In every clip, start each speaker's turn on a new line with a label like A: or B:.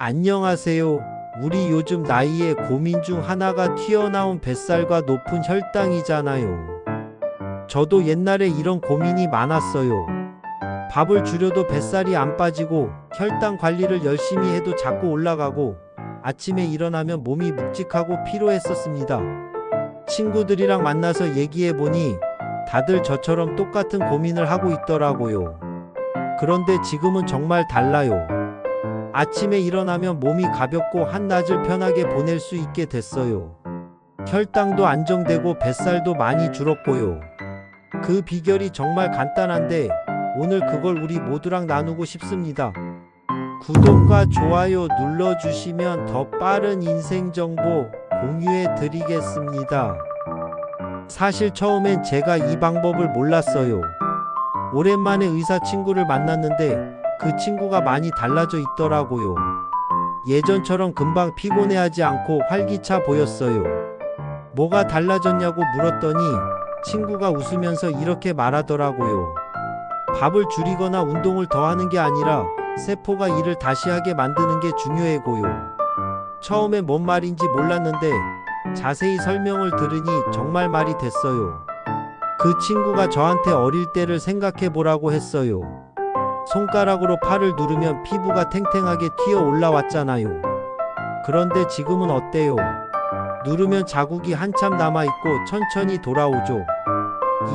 A: 안녕하세요. 우리 요즘 나이에 고민 중 하나가 튀어나온 뱃살과 높은 혈당이잖아요. 저도 옛날에 이런 고민이 많았어요. 밥을 줄여도 뱃살이 안 빠지고 혈당 관리를 열심히 해도 자꾸 올라가고 아침에 일어나면 몸이 묵직하고 피로했었습니다. 친구들이랑 만나서 얘기해 보니 다들 저처럼 똑같은 고민을 하고 있더라고요. 그런데 지금은 정말 달라요. 아침에 일어나면 몸이 가볍고 한낮을 편하게 보낼 수 있게 됐어요. 혈당도 안정되고 뱃살도 많이 줄었고요. 그 비결이 정말 간단한데 오늘 그걸 우리 모두랑 나누고 싶습니다. 구독과 좋아요 눌러주시면 더 빠른 인생 정보 공유해 드리겠습니다. 사실 처음엔 제가 이 방법을 몰랐어요. 오랜만에 의사 친구를 만났는데 그 친구가 많이 달라져 있더라고요. 예전처럼 금방 피곤해하지 않고 활기차 보였어요. 뭐가 달라졌냐고 물었더니 친구가 웃으면서 이렇게 말하더라고요. 밥을 줄이거나 운동을 더 하는 게 아니라 세포가 일을 다시 하게 만드는 게 중요해고요. 처음엔 뭔 말인지 몰랐는데 자세히 설명을 들으니 정말 말이 됐어요. 그 친구가 저한테 어릴 때를 생각해 보라고 했어요. 손가락으로 팔을 누르면 피부가 탱탱하게 튀어 올라왔잖아요. 그런데 지금은 어때요? 누르면 자국이 한참 남아있고 천천히 돌아오죠.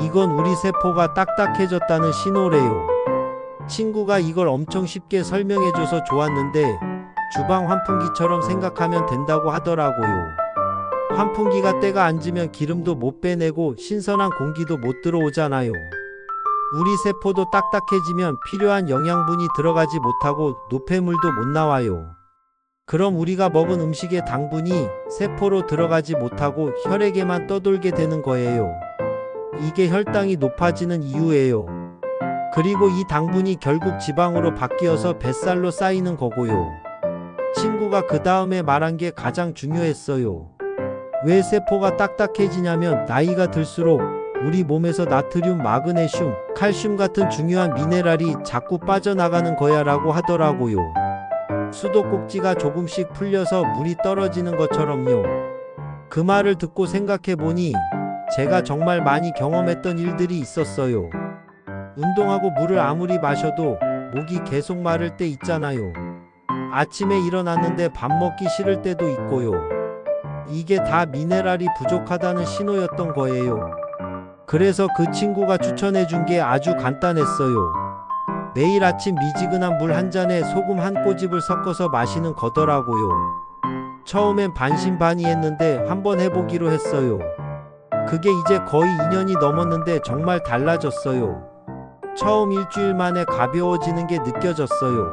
A: 이건 우리 세포가 딱딱해졌다는 신호래요. 친구가 이걸 엄청 쉽게 설명해줘서 좋았는데 주방 환풍기처럼 생각하면 된다고 하더라고요. 환풍기가 때가 앉으면 기름도 못 빼내고 신선한 공기도 못 들어오잖아요. 우리 세포도 딱딱해지면 필요한 영양분이 들어가지 못하고 노폐물도 못 나와요. 그럼 우리가 먹은 음식의 당분이 세포로 들어가지 못하고 혈액에만 떠돌게 되는 거예요. 이게 혈당이 높아지는 이유예요. 그리고 이 당분이 결국 지방으로 바뀌어서 뱃살로 쌓이는 거고요. 친구가 그 다음에 말한 게 가장 중요했어요. 왜 세포가 딱딱해지냐면 나이가 들수록 우리 몸에서 나트륨, 마그네슘, 칼슘 같은 중요한 미네랄이 자꾸 빠져나가는 거야 라고 하더라고요. 수도꼭지가 조금씩 풀려서 물이 떨어지는 것처럼요. 그 말을 듣고 생각해 보니 제가 정말 많이 경험했던 일들이 있었어요. 운동하고 물을 아무리 마셔도 목이 계속 마를 때 있잖아요. 아침에 일어났는데 밥 먹기 싫을 때도 있고요. 이게 다 미네랄이 부족하다는 신호였던 거예요. 그래서 그 친구가 추천해 준 게 아주 간단했어요. 매일 아침 미지근한 물 한 잔에 소금 한 꼬집을 섞어서 마시는 거더라고요. 처음엔 반신반의 했는데 한번 해보기로 했어요. 그게 이제 거의 2년이 넘었는데 정말 달라졌어요. 처음 일주일 만에 가벼워지는 게 느껴졌어요.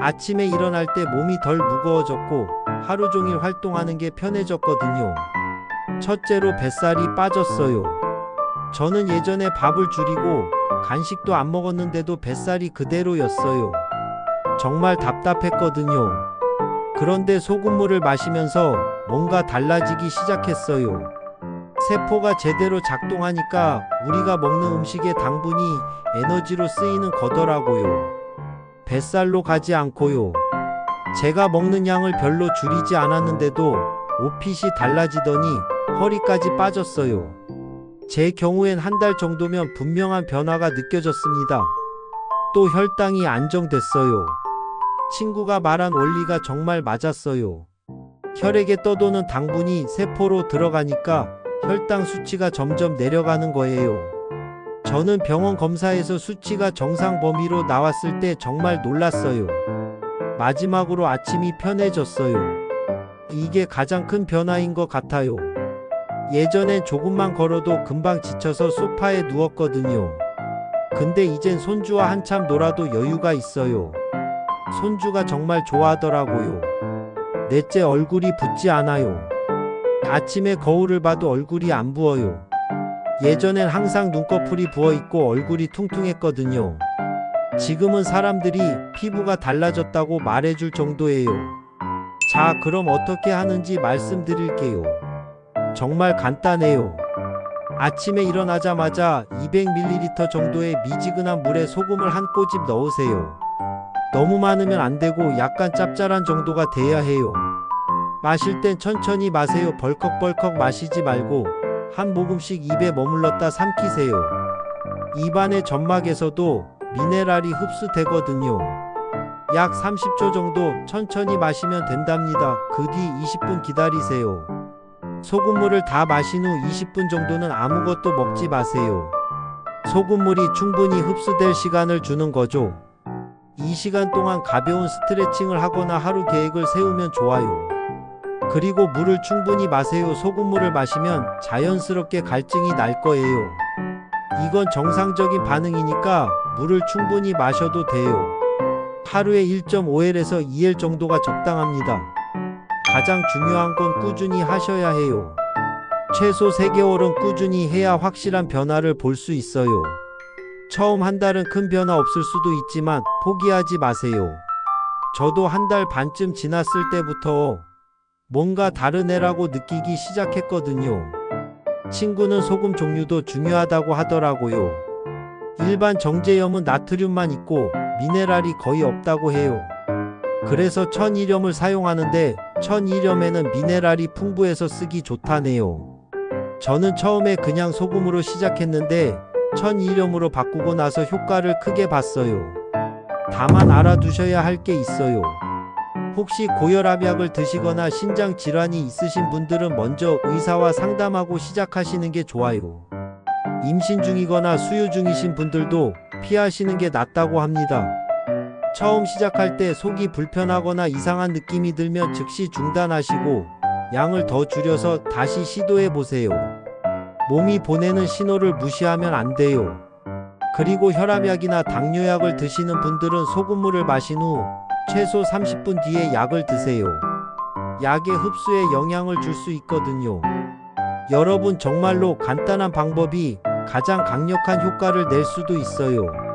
A: 아침에 일어날 때 몸이 덜 무거워졌고 하루 종일 활동하는 게 편해졌거든요. 첫째로 뱃살이 빠졌어요. 저는 예전에 밥을 줄이고 간식도 안 먹었는데도 뱃살이 그대로였어요. 정말 답답했거든요. 그런데 소금물을 마시면서 뭔가 달라지기 시작했어요. 세포가 제대로 작동하니까 우리가 먹는 음식의 당분이 에너지로 쓰이는 거더라고요. 뱃살로 가지 않고요. 제가 먹는 양을 별로 줄이지 않았는데도 옷핏이 달라지더니 허리까지 빠졌어요. 제 경우엔 한 달 정도면 분명한 변화가 느껴졌습니다. 또 혈당이 안정됐어요. 친구가 말한 원리가 정말 맞았어요. 혈액에 떠도는 당분이 세포로 들어가니까 혈당 수치가 점점 내려가는 거예요. 저는 병원 검사에서 수치가 정상 범위로 나왔을 때 정말 놀랐어요. 마지막으로 아침이 편해졌어요. 이게 가장 큰 변화인 것 같아요. 예전엔 조금만 걸어도 금방 지쳐서 소파에 누웠거든요. 근데 이젠 손주와 한참 놀아도 여유가 있어요. 손주가 정말 좋아하더라고요. 넷째 얼굴이 붓지 않아요. 아침에 거울을 봐도 얼굴이 안 부어요. 예전엔 항상 눈꺼풀이 부어 있고 얼굴이 퉁퉁했거든요. 지금은 사람들이 피부가 달라졌다고 말해줄 정도예요. 자, 그럼 어떻게 하는지 말씀드릴게요. 정말 간단해요. 아침에 일어나자마자 200ml 정도의 미지근한 물에 소금을 한 꼬집 넣으세요. 너무 많으면 안 되고 약간 짭짤한 정도가 돼야 해요. 마실 땐 천천히 마세요. 벌컥벌컥 마시지 말고 한 모금씩 입에 머물렀다 삼키세요. 입안의 점막에서도 미네랄이 흡수되거든요. 약 30초 정도 천천히 마시면 된답니다. 그 뒤 20분 기다리세요. 소금물을 다 마신 후 20분 정도는 아무것도 먹지 마세요. 소금물이 충분히 흡수될 시간을 주는 거죠. 이 시간 동안 가벼운 스트레칭을 하거나 하루 계획을 세우면 좋아요. 그리고 물을 충분히 마세요. 소금물을 마시면 자연스럽게 갈증이 날 거예요. 이건 정상적인 반응이니까 물을 충분히 마셔도 돼요. 하루에 1.5L에서 2L 정도가 적당합니다. 가장 중요한 건 꾸준히 하셔야 해요. 최소 3개월은 꾸준히 해야 확실한 변화를 볼 수 있어요. 처음 한 달은 큰 변화 없을 수도 있지만 포기하지 마세요. 저도 한 달 반쯤 지났을 때부터 뭔가 다른 애라고 느끼기 시작했거든요. 친구는 소금 종류도 중요하다고 하더라고요. 일반 정제염은 나트륨만 있고 미네랄이 거의 없다고 해요. 그래서 천일염을 사용하는데 천일염에는 미네랄이 풍부해서 쓰기 좋다네요. 저는 처음에 그냥 소금으로 시작했는데 천일염으로 바꾸고 나서 효과를 크게 봤어요. 다만 알아두셔야 할 게 있어요. 혹시 고혈압약을 드시거나 신장 질환이 있으신 분들은 먼저 의사와 상담하고 시작하시는 게 좋아요. 임신 중이거나 수유 중이신 분들도 피하시는 게 낫다고 합니다. 처음 시작할 때 속이 불편하거나 이상한 느낌이 들면 즉시 중단하시고 양을 더 줄여서 다시 시도해 보세요. 몸이 보내는 신호를 무시하면 안 돼요. 그리고 혈압약이나 당뇨약을 드시는 분들은 소금물을 마신 후 최소 30분 뒤에 약을 드세요. 약의 흡수에 영향을 줄 수 있거든요. 여러분 정말로 간단한 방법이 가장 강력한 효과를 낼 수도 있어요.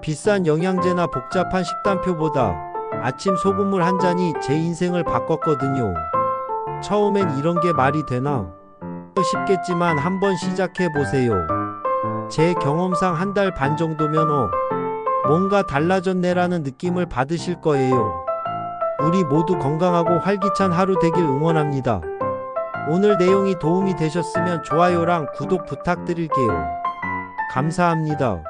A: 비싼 영양제나 복잡한 식단표보다 아침 소금물 한 잔이 제 인생을 바꿨거든요. 처음엔 이런 게 말이 되나? 쉽겠지만 한번 시작해 보세요. 제 경험상 한 달 반 정도면 어, 뭔가 달라졌네라는 느낌을 받으실 거예요. 우리 모두 건강하고 활기찬 하루 되길 응원합니다. 오늘 내용이 도움이 되셨으면 좋아요랑 구독 부탁드릴게요. 감사합니다.